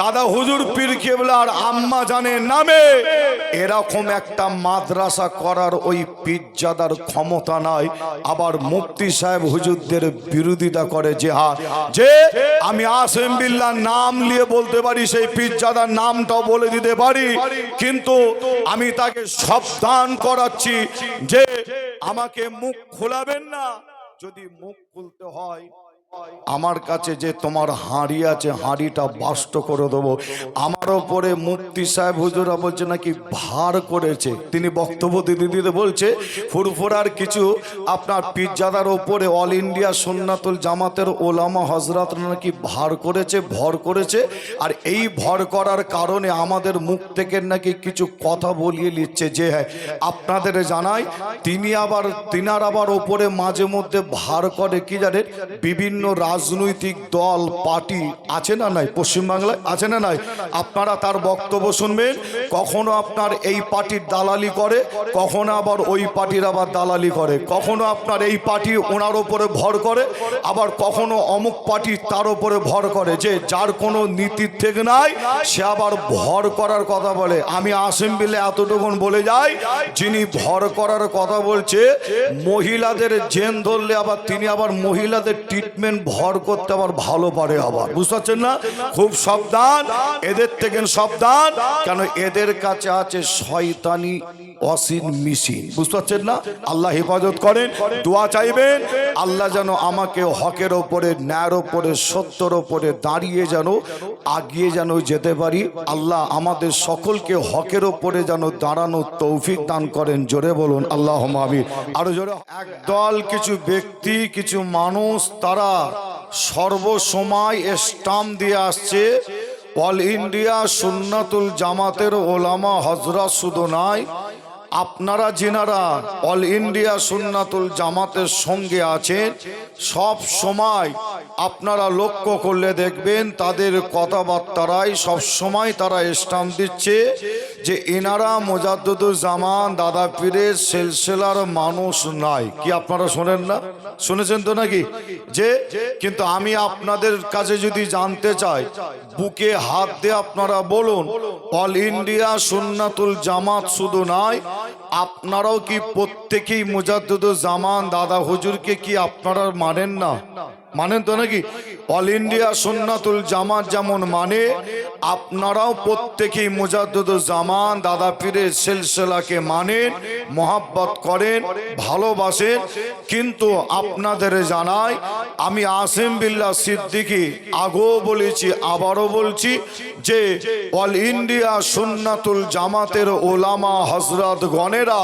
দাদা হুজুর পীর কেবলার আম্মা জানের নামে। এরকম একটা মাদ্রাসা করার ওই পিজ্জাদার ক্ষমতা নাই। আবার মুফতি সাহেব হুজুরদের বিরোধিতা করে যে হা যে আমি আসেম বিল্লার নাম নিয়ে বলতে পারি, সেই পিজ্জাদার নামটাও বলে দিতে পারি। কিন্তু আমি তাকে সাবধান করাচ্ছি যে আমাকে মুখ খোলাবেন না। যদি মুখ খুলতে হয় আমার কাছে যে তোমার হাঁড়ি আছে, হাঁড়িটা বাষ্ট করে দেবো। আমার ওপরে মুক্তি সাহেব হুজুরা বলছে নাকি ভার করেছে। তিনি বক্তব্য দিতে দিতে বলছে, ফুরফুরার কিছু আপনার পিজ্জাদার ওপরে অল ইন্ডিয়া সুন্নাতুল জামাতের ওলামা হজরত নাকি ভার করেছে, ভর করেছে? আর এই ভর করার কারণে আমাদের মুখ থেকে নাকি কিছু কথা বলিয়ে নিচ্ছে যে হ্যাঁ আপনাদের জানাই, তিনি আবার, তিনার আবার ওপরে মাঝে মধ্যে ভার করে, কি জানেন? বিভিন্ন রাজনৈতিক দল, পার্টি আছে না নাই? পশ্চিমবাংলায় আছে না নাই? আপনারা তার বক্তব্য শুনবেন। কখনো আপনার এই পার্টির দালালি করে, কখনো আবার ওই পার্টির আবার দালালি করে। কখনো আপনার এই পার্টি ওনার ওপরে ভর করে, আবার কখনো অমুক পার্টি তার ওপরে ভর করে। যে যার কোনো নীতির থেকে নাই, সে আবার ভর করার কথা বলে। আমি আসেম বিলে এতটুকুন বলে যাই, যিনি ভর করার কথা বলছে, মহিলাদের জেন ধরলে আবার তিনি আবার মহিলাদের ট্রিটমেন্ট ভর করতে আবার ভালো পারে আবার। বুঝতে পারছেন না? খুব সাবধান। এদের থেকে সাবধান। কেন এদের কাছে আছে শয়তানি অসীন মিশিন। বুঝতে পারছেন না? আল্লাহ হেফাজত করেন, দোয়া চাইবেন। আল্লাহ যেন আমাকে হকের ওপরে, ন্যায়ের ওপরে, সত্যর ওপরে দাঁড়িয়ে যেন আগিয়ে যেন যেতে পারি। আল্লাহ আমাদের সকলকে হকের ওপরে যেন দাঁড়ানো তৌফিক দান করেন। জোরে বলুন আল্লাহ মাবি আরও জোরে একদল কিছু ব্যক্তি, কিছু মানুষ, তারা সর্বসময় স্টাম্প দিয়ে আসছে। অল ইন্ডিয়া সুন্নাতুল জামাতের ওলামা হজরত শুধু নয় আপনারা যেনারা অল ইন্ডিয়া সুন্নাতুল জামাতের সঙ্গে আছেন সব সময় আপনারা লক্ষ্য করলে দেখবেন তাদের কথাবার্তারাই সব সময় তারা স্টাম্প দিচ্ছে যে এনারা জামান, দাদা পীরের সেলসেলার মানুষ নাই। কি আপনারা শোনেন না? শুনেছেন তো নাকি? যে, কিন্তু আমি আপনাদের কাছে যদি জানতে চাই, বুকে হাত দিয়ে আপনারা বলুন, অল ইন্ডিয়া সুন্নাতুল জামাত শুধু নয় আপনারাও কি প্রত্যেকেই জামান, দাদা হুজুরকে কি আপনারা মানেন না। মানেন তো নাকি? অল ইন্ডিয়া সুন্নাতুল জামাত যেমন মানে আপনারাও প্রত্যেকেই মুজাদ্দুদ জামান, দাদা পীরের সিলসিলাকে মানেন, মোহাব্বত করেন, ভালোবাসেন। কিন্তু আপনাদের জানাই, আমি আসেম বিল্লা সিদ্দিকি, আগেও বলেছি, আবারও বলছি যে অল ইন্ডিয়া সুন্নাতুল জামাতের ওলামা হজরত গণেরা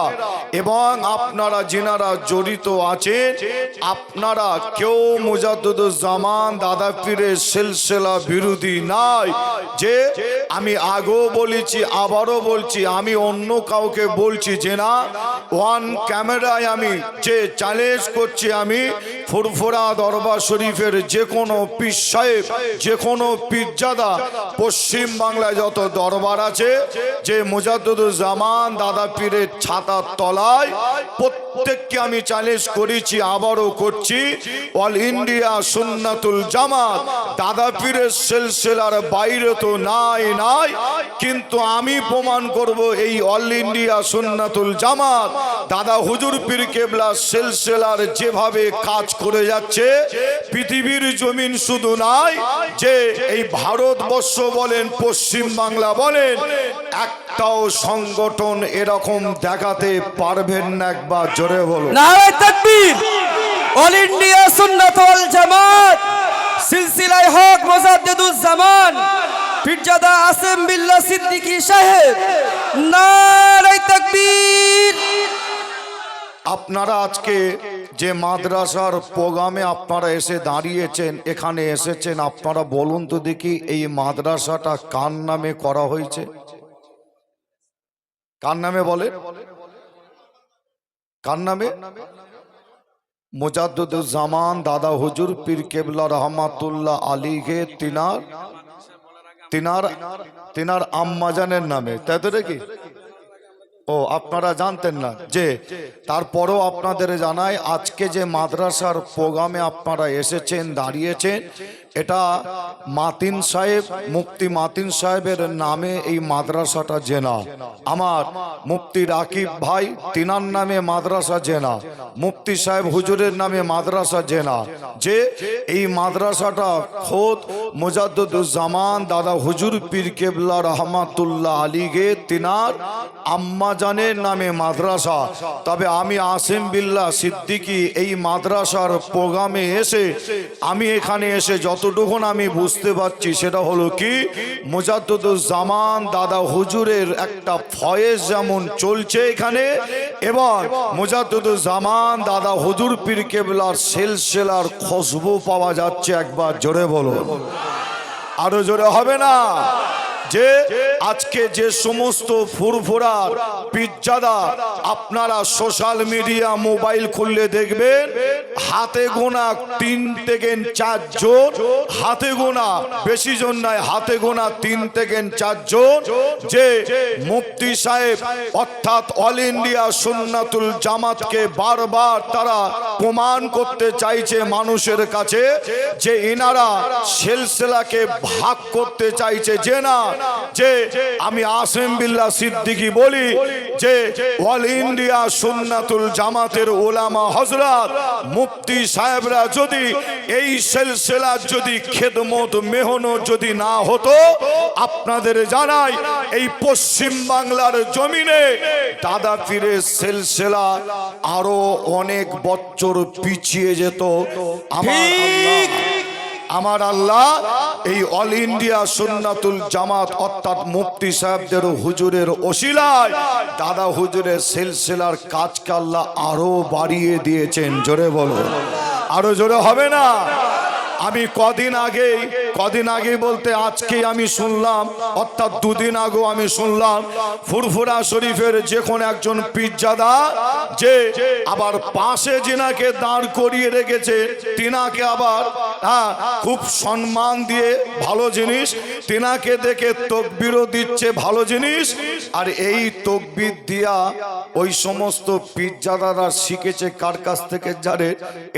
এবং আপনারা যিনারা জড়িত আছেন, আপনারা কেউ মুজাদ্দুদ জামান দাদা পীরের সিলসিলা বিরোধী নাই। যে আমি আগেও বলেছি, আবারও বলছি, আমি অন্য কাউকে বলছি যে না ওয়ান ক্যামেরায় আমি যে চ্যালেঞ্জ করছি আমি ফুরফুরা দরবার শরীফের যে কোনো পীর সাহেব যে কোনো পিজ্জাদা পশ্চিম বাংলায় যত দরবার আছে, যে জামান দাদা পীরের ছাতার তলায় প্রত্যেককে আমি চ্যালেঞ্জ করেছি, আবারও করছি। অল ইন্ডিয়া সুন্নাতুল জামাত দাদা পীরের সিলসিলার বাইরে তো নাই নাই। কিন্তু আমি প্রমাণ করব এই অল ইন্ডিয়া সুন্নাতুল জামাত দাদা হুজুর পীর কেবলা সিলসিলার যেভাবে কাজ করে যাচ্ছে, পৃথিবীর জমিন শুধু নাই, যে এই ভারতবর্ষ বলেন, পশ্চিম বাংলা বলেন, একটাও সংগঠন এরকম দেখাতে পারবেন না একবার জোরে বলো অল ইন্ডিয়া সুন্নাত ওয়াল জামাত, সিলসিলায় হক মোজাদ্দেদুজ জামান, পীরজাদা আসেম বিল্লাহ সিদ্দিকী সাহেব, নারায় তাকবীর। আপনারা আজকে যে মাদ্রাসার প্রোগ্রামে আপনারা এসে দাঁড়িয়েছেন, এখানে এসেছেন, আপনারা বলুন তো দেখি এই মাদ্রাসাটা কার নামে করা হয়েছে? কার নামে বলে? কার নামে? মোজাদ্দুজ্জামান দাদা হুজুর পীর কেবলা রহমাতুল্লাহ আলীকে তিনার তিনার তিনার আম্মাজানের নামে। তাই তো নাকি ও, আপনারা জানতেন না। যে, তারপরও আপনাদের জানাই, আজকে যে মাদ্রাসার প্রোগ্রামে আপনারা এসেছেন, দাঁড়িয়েছেন এটা মাতিন সাহেব, মুফতি মাতিন সাহেবের নামে এই মাদ্রাসাটা জেনা। আমার মুফতি রাকিব ভাই, তিনার নামে মাদ্রাসা জেনা। মুফতি সাহেব হুজুরের নামে মাদ্রাসা জেনা। যে এই মাদ্রাসাটা খোদ মুজাদ্দুজ্জামান দাদা হুজুর পীর কেবলা রহমাতুল্লাহ আলীগে তিনার আম্মাজানের নামে মাদ্রাসা। তবে আমি আসিম বিল্লা সিদ্দিকী এই মাদ্রাসার প্রোগ্রামে এসে আমি এখানে এসে যতটুকুন আমি বুঝতে পারছি সেটা হলো কি জামান দাদা হুজুরের একটা ফয়েজ যেমন চলছে এখানে এবং জামান দাদা হুজুর পীর কেবলার সেলসেলার খুশবু পাওয়া যাচ্ছে একবার জোরে বলো আরও জোরে হবে না? যে আজকে যে সমস্ত ফুরফুরার পিজ্জাদা আপনারা সোশ্যাল মিডিয়া, মোবাইল খুললে দেখবেন, হাতে গোনা তিন থেকে চারজন হাতে গোনা বেশি জন নয়, হাতে গোনা তিন থেকে চারজন যে মুফতি সাহেব অর্থাৎ অল ইন্ডিয়া সুন্নাতুল জামাতকে বারবার তারা প্রমাণ করতে চাইছে মানুষের কাছে, যে এনারা সেলসেলাকে ভাগ করতে চাইছে, যে না যে আমি আসেম বিল্লাহ সিদ্দিকি বলি যে অল ইন্ডিয়া সুন্নাতুল জামাতের ওলামা হজরত মুফতি সাহেবরা যদি এই সেলসেলার যদি খেদমত মেহনত যদি না হতো আপনাদের জানাই এই পশ্চিম বাংলার জমিনে দাদা পীরের সেলসেলা আরও অনেক বছর পিছিয়ে যেত। আমার আমার আল্লাহ এই অল ইন্ডিয়া সুন্নাতুল জামাত অর্থাৎ মুফতি সাহেবদের হুজুরের ওসিলায় দাদা হুজুরের সিলসিলার কাজ কাল্লা আরও বাড়িয়ে দিয়েছেন। জোরে বলো। আরও জোরে হবে না? আমি কদিন আগে কদিন আগে বলতে আজকে আমি শুনলাম, অর্থাৎ দুদিন আগেও আমি শুনলাম, ফুরফুরা শরীফের যে কোনো একজন পিজ্জাদা যে আবার পাশে জিনাকে দাঁড় করিয়ে রেখেছে, তিনাকে আবার হ্যাঁ খুব সম্মান দিয়ে ভালো জিনিস, তিনাকে দেখে তকবিরও দিচ্ছে ভালো জিনিস, আর এই তকবির দিয়া ওই সমস্ত পিজ্জাদারা শিখেছে কার কাছ থেকে জানে?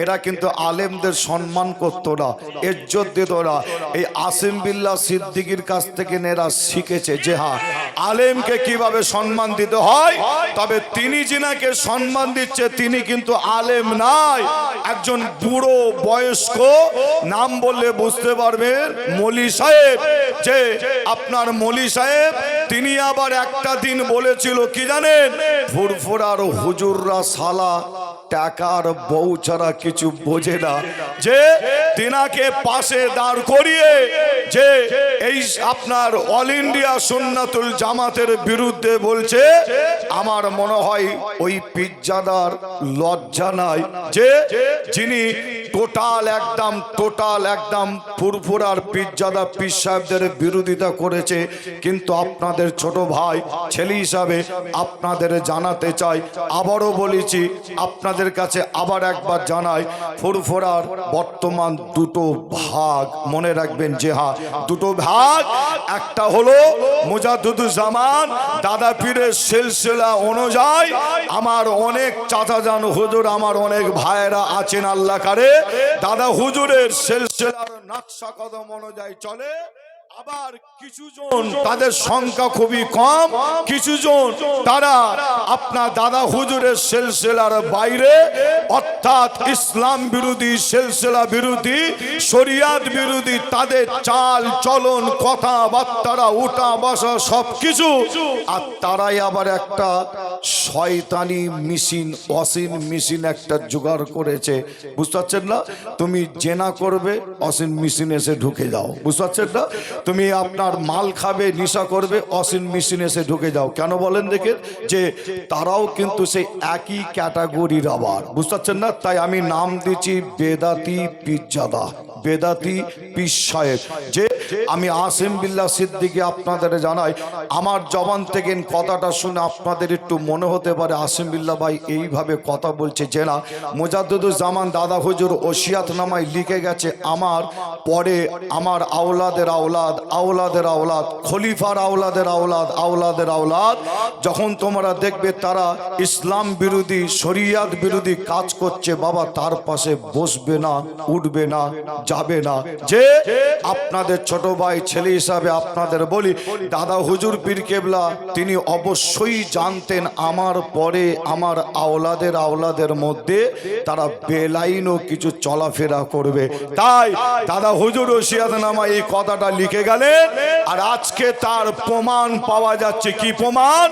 এরা কিন্তু আলেমদের সম্মান করতো না, ইজ্জত দিত না। এই আসিম বিল্লাহ সিদ্দিকির কাছ থেকে এরা শিখেছে যে হ্যাঁ আলেমকে কীভাবে সম্মান দিতে হয়, তবে তিনি যিনাকে সম্মান দিচ্ছে, তিনি কিন্তু আলেম নাই। একজন বুড়ো বয়স্ক, নাম বললে বুঝতে পারবেন, মলি সাহেব। যে আপনার মলি সাহেব, তিনি আবার একটা দিন বলেছিল, কি জানেন? ফুরফুরার হুজুররা সালা টাকার বউ ছাড়া কিছু বোঝে না। যে তিনাকে পাশে দাঁড় করিয়ে, যে এই আপনার অল ইন্ডিয়া সুন্নাতুল জামাতের বিরুদ্ধে বলছে, আমার মনে হয় ওই পিজ্জাদার লজ্জা নাই। যে যিনি টোটাল একদম টোটাল একদম ফুরফুরার পিজ্জাদা পীর সাহেবদের বিরোধিতা করেছে। কিন্তু আপনাদের ছোট ভাই, ছেলে হিসাবে আপনাদের জানাতে চাই, আবারও বলেছি, আপনাদের কাছে আবার একবার জানাই, ফুরফুরার বর্তমান দুটো ভাগ, মনে রাখবেন যে হ্যাঁ দুটো ভাগ, একটা হলো মুজাদুজ্জামান দাদা পীরের সিলসিলা অনুযায়ী আমার অনেক চাচা যান হুজুর, আমার অনেক ভাইয়েরা আছেন আল্লাহ কারে। দাদা হুজুরের সিলসিলার নকশা কদম অনুযায়ী চলে। আবার কিছু জন তাদের সংখ্যা খুবই কম কিছু জন তারা আপনার দাদা হুজুরের সেলসেলার বাইরে, অর্থাৎ ইসলাম বিরোধী, সেলসেলা বিরোধী, শরিয়াত বিরোধী, তাদের চাল, চলন কথাবার্তারা উঠা বসা সব কিছু আর তারাই আবার একটা শয়তানি মেশিন অসীন মেশিন একটা জোগাড় করেছে। বুঝতে পারছেন না? তুমি জেনা করবে অসীন মেশিন এসে ঢুকে যাও। বুঝতে পারছেন না? তুমি আপনার মাল খাবে, নেশা করবে অসীন মেশিন এসে ঢুকে যাও। কেন বলেন দেখে? যে তারাও কিন্তু সেই একই ক্যাটাগরির আবার। বুঝতে পারছেন না? তাই আমি নাম দিচ্ছি বেদাতি পিজ্জাদা। বেদাতি পীর সাহেব যে আমি আসিম বিল্লাহ সিদ্দিকে আপনাদের জানাই, আমার জবান থেকে কথাটা শুনে আপনাদের একটু মনে হতে পারে, আসিম বিল্লাহ ভাই এইভাবে কথা বলছে যে না জামান দাদা হুজুর ওসিয়াত নামায় লিখে গেছে, আমার পরে আমার আওলাদের আওলাদ আওলাদের আওলাদ, খলিফার আওলাদের আওলাদ আওলাদের আওলাদ, যখন তোমরা দেখবে তারা ইসলাম বিরোধী, শরিয়াত বিরোধী কাজ করছে, বাবা তার পাশে বসবে না, উঠবে না যাবে না। যে আপনাদের ছোট ভাই, ছেলে হিসাবে আপনাদের বলি, দাদা হুজুর পীর কেবলা, তিনি অবশ্যই জানতেন আমার পরে আমার আওলাদের আওলাদের মধ্যে তারা বেলাইনও কিছু চলাফেরা করবে। তাই দাদা হুজুর নামা এই কথাটা লিখে গেলেন, আর আজকে তার প্রমাণ পাওয়া যাচ্ছে। কি প্রমাণ?